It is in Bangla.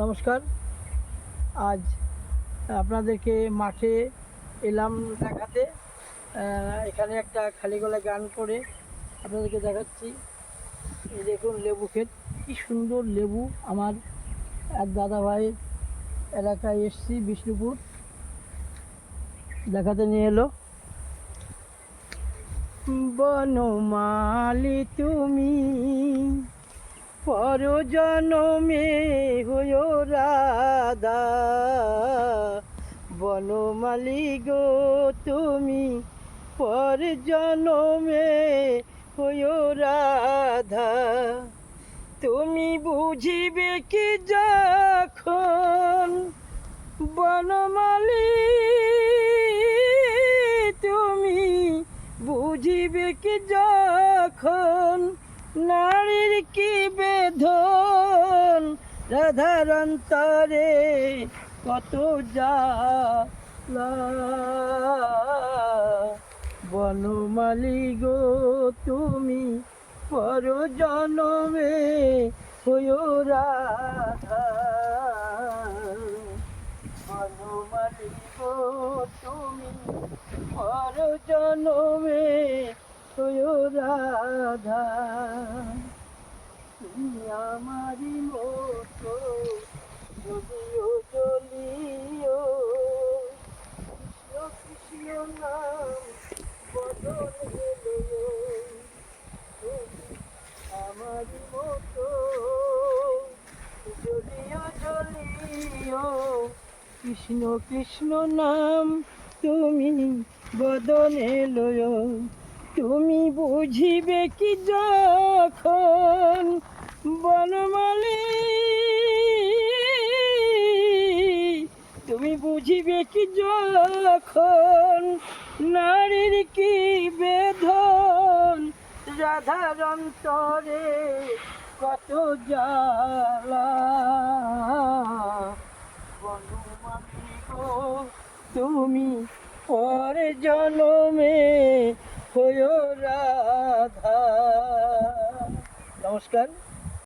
নমস্কার। আজ আপনাদেরকে মাঠে এলাম দেখাতে। এখানে একটা খালি গলায় গান করে আপনাদেরকে দেখাচ্ছি। দেখুন লেবু ক্ষেত, কি সুন্দর লেবু। আমার এক দাদা ভাই এলাকায় এসছি, বিষ্ণুপুর। দেখাতে নিয়ে এলো। বনমালি তুমি পর জনমে হইও রাধা। বনমালি গো তুমি পর জনমে হইও রাধা। তুমি বুঝিবে কি যখন বনমালি তুমি বুঝিবে কি যখন নারীর কি রাধার অন্তরে কত বনমালি গো, তুমি পর জনমে হইও রাধা। বনমালি গো, তুমি পর জনমে হইও রাধা। তুমি আমারি মতো যদিও চলিও। কৃষ্ণ নাম বদলে লইও তুমি আমারি মতো যদিও চলিও। কৃষ্ণ কৃষ্ণ নাম তুমি বদনে লয় তুমি বুঝিবে কি যখন বনমালী। তুমি বুঝিবে কি যখন নারীর কি বেধন? রাধার অন্তরে কত জ্বালা। তুমি পরে জনমে হইও রাধা। নমস্কার।